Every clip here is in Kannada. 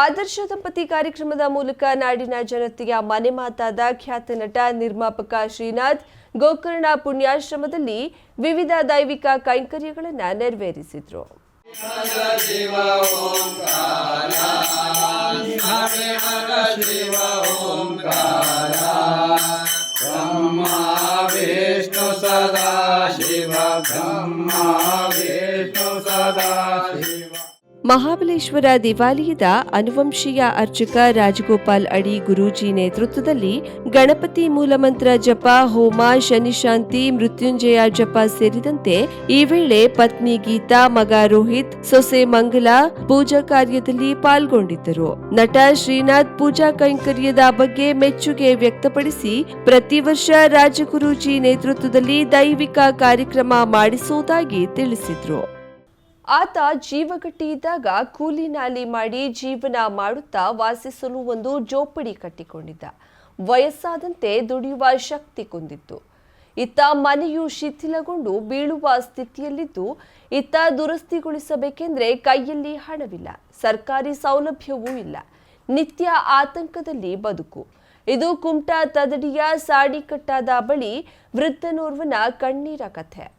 ಆದರ್ಶ ದಂಪತಿ ಕಾರ್ಯಕ್ರಮದ ಮೂಲಕ ನಾಡಿನ ಜನತೆಯ ಮನೆ ಮಾತಾದ ಖ್ಯಾತ ನಟ ನಿರ್ಮಾಪಕ ಶ್ರೀನಾಥ್, ಗೋಕರ್ಣ ಪುಣ್ಯಾಶ್ರಮದಲ್ಲಿ ವಿವಿಧ ದೈವಿಕ ಕೈಂಕರ್ಯಗಳನ್ನು ನೆರವೇರಿಸಿದರು. ಸದಾ ಶಿವ ಮಹಾಬಲೇಶ್ವರ ದೇವಾಲಯದ ಅನುವಂಶೀಯ ಅರ್ಚಕ ರಾಜಗೋಪಾಲ್ ಅಡಿ ಗುರೂಜಿ ನೇತೃತ್ವದಲ್ಲಿ ಗಣಪತಿ ಮೂಲಮಂತ್ರ ಜಪ, ಹೋಮ, ಶನಿಶಾಂತಿ, ಮೃತ್ಯುಂಜಯ ಜಪ ಸೇರಿದಂತೆ ಈ ವೇಳೆ ಪತ್ನಿ ಗೀತಾ, ಮಗ ರೋಹಿತ್, ಸೊಸೆ ಮಂಗಲ ಪೂಜಾ ಕಾರ್ಯದಲ್ಲಿ ಪಾಲ್ಗೊಂಡಿದ್ದರು. ನಟ ಶ್ರೀನಾಥ್ ಪೂಜಾ ಕೈಂಕರ್ಯದ ಬಗ್ಗೆ ಮೆಚ್ಚುಗೆ ವ್ಯಕ್ತಪಡಿಸಿ ಪ್ರತಿ ವರ್ಷ ರಾಜಗುರೂಜಿ ನೇತೃತ್ವದಲ್ಲಿ ದೈವಿಕ ಕಾರ್ಯಕ್ರಮ ಮಾಡಿಸುವುದಾಗಿ ತಿಳಿಸಿದ್ರು. ಆತ ಜೀವಗಟ್ಟಿ ಇದ್ದಾಗ ಕೂಲಿ ನಾಲಿ ಮಾಡಿ ಜೀವನ ಮಾಡುತ್ತಾ ವಾಸಿಸಲು ಒಂದು ಜೋಪಡಿ ಕಟ್ಟಿಕೊಂಡಿದ್ದ. ವಯಸ್ಸಾದಂತೆ ದುಡಿಯುವ ಶಕ್ತಿ ಕುಂದಿತ್ತು. ಇತ್ತ ಮನೆಯು ಶಿಥಿಲಗೊಂಡು ಬೀಳುವ ಸ್ಥಿತಿಯಲ್ಲಿದ್ದು, ಇತ್ತ ದುರಸ್ತಿಗೊಳಿಸಬೇಕೆಂದ್ರೆ ಕೈಯಲ್ಲಿ ಹಣವಿಲ್ಲ. ಸರ್ಕಾರಿ ಸೌಲಭ್ಯವೂ ಇಲ್ಲ. ನಿತ್ಯ ಆತಂಕದಲ್ಲಿ ಬದುಕು. ಇದು ಕುಮಟಾ ತದಡಿಯ ಸಾಡಿಕಟ್ಟಾದ ಬಳಿ ವೃದ್ಧನೋರ್ವನ ಕಣ್ಣೀರ ಕಥೆ.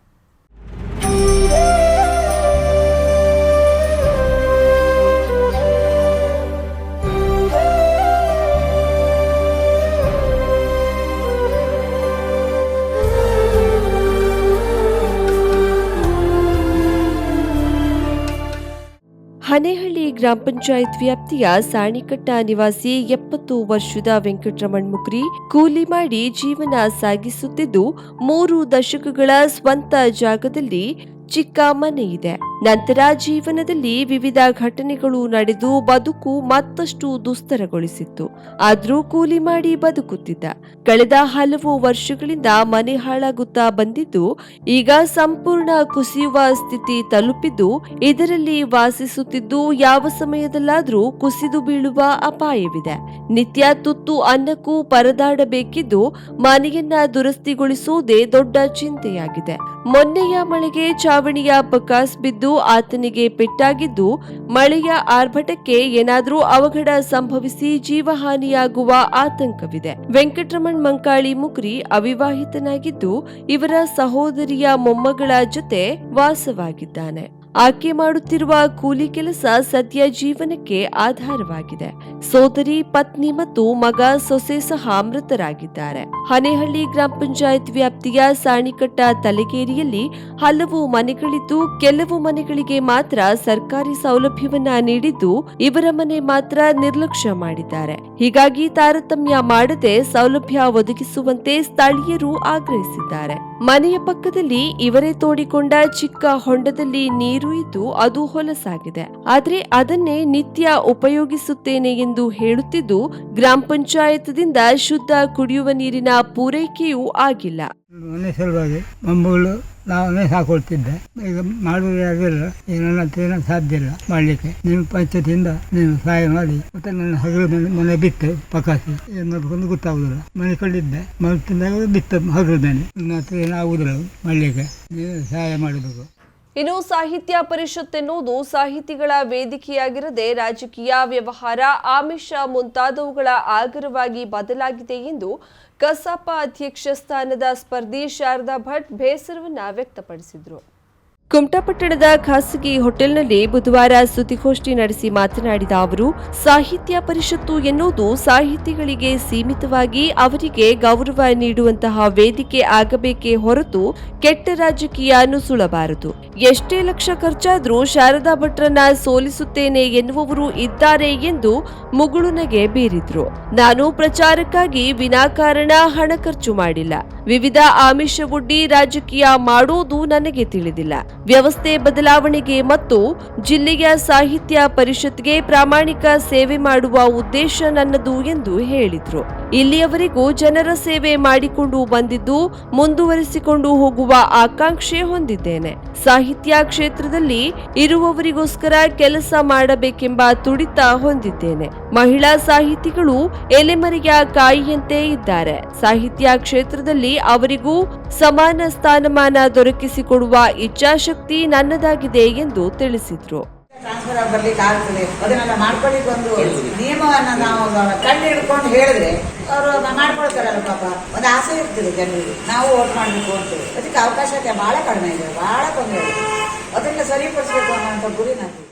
ಹನೇಹಳ್ಳಿ ಗ್ರಾಮ ಪಂಚಾಯತ್ ವ್ಯಾಪ್ತಿಯ ಸಾಣಿಕಟ್ಟ ನಿವಾಸಿ ಎಪ್ಪತ್ತು ವರ್ಷದ ವೆಂಕಟರಮಣ್ ಮುಕ್ರಿ ಕೂಲಿ ಮಾಡಿ ಜೀವನ ಸಾಗಿಸುತ್ತಿದ್ದು ಮೂರು ದಶಕಗಳ ಸ್ವಂತ ಜಾಗದಲ್ಲಿ ಚಿಕ್ಕ ಮನೆ ಇದೆ. ನಂತರ ಜೀವನದಲ್ಲಿ ವಿವಿಧ ಘಟನೆಗಳು ನಡೆದು ಬದುಕು ಮತ್ತಷ್ಟು ದುಸ್ತರಗೊಳಿಸಿತ್ತು. ಆದ್ರೂ ಕೂಲಿ ಮಾಡಿ ಬದುಕುತ್ತಿದ್ದ. ಕಳೆದ ಹಲವು ವರ್ಷಗಳಿಂದ ಮನೆ ಹಾಳಾಗುತ್ತಾ ಬಂದಿದ್ದು, ಈಗ ಸಂಪೂರ್ಣ ಕುಸಿಯುವ ಸ್ಥಿತಿ ತಲುಪಿದ್ದು, ಇದರಲ್ಲಿ ವಾಸಿಸುತ್ತಿದ್ದು ಯಾವ ಸಮಯದಲ್ಲಾದ್ರೂ ಕುಸಿದು ಬೀಳುವ ಅಪಾಯವಿದೆ. ನಿತ್ಯ ತುತ್ತು ಅನ್ನಕ್ಕೂ ಪರದಾಡಬೇಕಿದ್ದು, ಮನೆಯನ್ನ ದುರಸ್ತಿಗೊಳಿಸುವುದೇ ದೊಡ್ಡ ಚಿಂತೆಯಾಗಿದೆ. ಮೊನ್ನೆಯ ಮಳೆಗೆ ಚಾವಣಿಯ ಬಕಾಸ್ ಬಿದ್ದು ಆತನಿಗೆ ಪೆಟ್ಟಾಗಿದ್ದು, ಮಳೆಯ ಆರ್ಭಟಕ್ಕೆ ಏನಾದರೂ ಅವಘಡ ಸಂಭವಿಸಿ ಜೀವಹಾನಿಯಾಗುವ ಆತಂಕವಿದೆ. ವೆಂಕಟರಮಣ್ ಮಂಕಾಳಿ ಮುಕ್ರಿ ಅವಿವಾಹಿತನಾಗಿದ್ದು, ಇವರ ಸಹೋದರಿಯ ಮೊಮ್ಮಗಳ ಜೊತೆ ವಾಸವಾಗಿದ್ದಾನೆ. ಆಕೆ ಮಾಡುತ್ತಿರುವ ಕೂಲಿ ಕೆಲಸ ಸದ್ಯ ಜೀವನಕ್ಕೆ ಆಧಾರವಾಗಿದೆ. ಸೋದರಿ, ಪತ್ನಿ ಮತ್ತು ಮಗ ಸೊಸೆ ಸಹ ಮೃತರಾಗಿದ್ದಾರೆ. ಹನೇಹಳ್ಳಿ ಗ್ರಾಮ ಪಂಚಾಯತ್ ವ್ಯಾಪ್ತಿಯ ಸಾಣಿಕಟ್ಟ ತಲಗೇರಿಯಲ್ಲಿ ಹಲವು ಮನೆಗಳಿದ್ದು, ಕೆಲವು ಮನೆಗಳಿಗೆ ಮಾತ್ರ ಸರ್ಕಾರಿ ಸೌಲಭ್ಯವನ್ನ ನೀಡಿದ್ದು, ಇವರ ಮನೆ ಮಾತ್ರ ನಿರ್ಲಕ್ಷ್ಯ ಮಾಡಿದ್ದಾರೆ. ಹೀಗಾಗಿ ತಾರತಮ್ಯ ಮಾಡದೆ ಸೌಲಭ್ಯ ಒದಗಿಸುವಂತೆ ಸ್ಥಳೀಯರು ಆಗ್ರಹಿಸಿದ್ದಾರೆ. ಮನೆಯ ಪಕ್ಕದಲ್ಲಿ ಇವರೇ ತೋಡಿಕೊಂಡ ಚಿಕ್ಕ ಹೊಂಡದಲ್ಲಿ ನೀರು ಇದ್ದು ಅದು ಹೊಲಸಾಗಿದೆ. ಆದರೆ ಅದನ್ನೇ ನಿತ್ಯ ಉಪಯೋಗಿಸುತ್ತೇನೆ ಎಂದು ಹೇಳುತ್ತಿದ್ದು ಗ್ರಾಮ ಪಂಚಾಯತ್ದಿಂದ ಶುದ್ಧ ಕುಡಿಯುವ ನೀರಿನ ಪೂರೈಕೆಯೂ ಆಗಿಲ್ಲ. ನಾವೇ ಸಾಕೊಳ್ತಿದ್ದೆ. ಈಗ ಮಾಡುವುದು ಯಾರಿಲ್ಲ ಏನನ್ನ ಏನೂ ಸಾಧ್ಯ ಇಲ್ಲ ಮಾಡಲಿಕ್ಕೆ. ನಿಮ್ಮ ಪಂಚಾಯತಿಯಿಂದ ನೀವು ಸಹಾಯ ಮಾಡಿ. ಮತ್ತೆ ನನ್ನ ಹಗಲು ಮನೆ ಮನೆ ಬಿತ್ತು ಪಕಾಸಿ ಏನು ಮಾಡ್ಬೇಕಂತ ಗೊತ್ತಾಗುದಿಲ್ಲ. ಮನೆ ಕಳ್ಳಿದ್ದೆ ಮನೆ ತಿಂದಾಗ ಬಿತ್ತು ಹಗಲು ಮೇಲೆ. ನನ್ನ ಹತ್ರ ಏನೂ ಆಗೋದಿಲ್ಲ ಮಾಡಲಿಕ್ಕೆ. ನೀವು ಸಹಾಯ ಮಾಡಬೇಕು. ಇನ್ನು ಸಾಹಿತ್ಯ ಪರಿಷತ್ ಎನ್ನುವುದು ಸಾಹಿತಿಗಳ ವೇದಿಕೆಯಾಗಿರದೆ ರಾಜಕೀಯ ವ್ಯವಹಾರ, ಆಮಿಷ ಮುಂತಾದವುಗಳ ಆಗರವಾಗಿ ಬದಲಾಗಿದೆ ಎಂದು ಕಸಾಪ ಅಧ್ಯಕ್ಷ ಸ್ಥಾನದ ಸ್ಪರ್ಧಿ ಶಾರದಾ ಭಟ್ ಬೇಸರವನ್ನ ವ್ಯಕ್ತಪಡಿಸಿದ್ರು. ಕುಮಟಾ ಪಟ್ಟಣದ ಖಾಸಗಿ ಹೋಟೆಲ್ನಲ್ಲಿ ಬುಧವಾರ ಸುದ್ದಿಗೋಷ್ಠಿ ನಡೆಸಿ ಮಾತನಾಡಿದ ಅವರು, ಸಾಹಿತ್ಯ ಪರಿಷತ್ತು ಎನ್ನುವುದು ಸಾಹಿತಿಗಳಿಗೆ ಸೀಮಿತವಾಗಿ ಅವರಿಗೆ ಗೌರವ ನೀಡುವಂತಹ ವೇದಿಕೆ ಆಗಬೇಕೇ ಹೊರತು ಕೆಟ್ಟ ರಾಜಕೀಯ ನುಸುಳಬಾರದು. ಎಷ್ಟೇ ಲಕ್ಷ ಖರ್ಚಾದರೂ ಶಾರದಾ ಭಟ್ರನ್ನ ಸೋಲಿಸುತ್ತೇನೆ ಎನ್ನುವವರು ಇದ್ದಾರೆ ಎಂದು ಮುಗುಳುನಗೆ ಬೀರಿದ್ರು. ನಾನು ಪ್ರಚಾರಕ್ಕಾಗಿ ವಿನಾಕಾರಣ ಹಣ ಖರ್ಚು ಮಾಡಿಲ್ಲ. ವಿವಿಧ ಆಮಿಷವೊಡ್ಡಿ ರಾಜಕೀಯ ಮಾಡೋದು ನನಗೆ ತಿಳಿದಿಲ್ಲ. ವ್ಯವಸ್ಥೆ ಬದಲಾವಣೆಗೆ ಮತ್ತು ಜಿಲ್ಲೆಯ ಸಾಹಿತ್ಯ ಪರಿಷತ್ಗೆ ಪ್ರಾಮಾಣಿಕ ಸೇವೆ ಮಾಡುವ ಉದ್ದೇಶ ನನ್ನದು ಎಂದು ಹೇಳಿದರು. ಇಲ್ಲಿಯವರೆಗೂ ಜನರ ಸೇವೆ ಮಾಡಿಕೊಂಡು ಬಂದಿದ್ದು, ಮುಂದುವರಿಸಿಕೊಂಡು ಹೋಗುವ ಆಕಾಂಕ್ಷೆ ಹೊಂದಿದ್ದೇನೆ. ಸಾಹಿತ್ಯ ಕ್ಷೇತ್ರದಲ್ಲಿ ಇರುವವರಿಗೋಸ್ಕರ ಕೆಲಸ ಮಾಡಬೇಕೆಂಬ ತುಡಿತ ಹೊಂದಿದ್ದೇನೆ. ಮಹಿಳಾ ಸಾಹಿತಿಗಳು ಎಲೆಮರೆಯ ಕಾಯಿಯಂತೆ ಇದ್ದಾರೆ. ಸಾಹಿತ್ಯ ಕ್ಷೇತ್ರದಲ್ಲಿ ಅವರಿಗೂ ಸಮಾನ ಸ್ಥಾನಮಾನ ದೊರಕಿಸಿಕೊಡುವ ಇಚ್ಛಾಶಕ್ತಿ ನನ್ನದಾಗಿದೆ ಎಂದು ತಿಳಿಸಿದ್ರು. ಟ್ರಾನ್ಸ್ಫರ್ ಬರ್ಲಿಕ್ಕೆ ಆಗ್ತದೆ ಅದನ್ನೆಲ್ಲ ಮಾಡ್ಕೊಳ್ಳಿಕ್ಕೆ ಒಂದು ನಿಯಮವನ್ನ ನಾವು ಕಂಡು ಹಿಡ್ಕೊಂಡು ಹೇಳಿದ್ರೆ ಅವರು ಮಾಡ್ಕೊಳ್ತಾರಲ್ಲ ಪಾಪ. ಒಂದು ಆಸೆ ಇರ್ತದೆ ಜನರಿಗೆ. ನಾವು ಓಟ್ ಮಾಡಬೇಕು ಅಂತೇಳಿ ಅದಕ್ಕೆ ಅವಕಾಶಕ್ಕೆ ಬಹಳ ಕಡಿಮೆ ಇದೆ. ಬಹಳ ತೊಂದರೆ ಇದೆ. ಅದನ್ನ ಸರಿಪಡಿಸಬೇಕು ಅನ್ನೋಂಥ ಗುರಿ ನಮಗೆ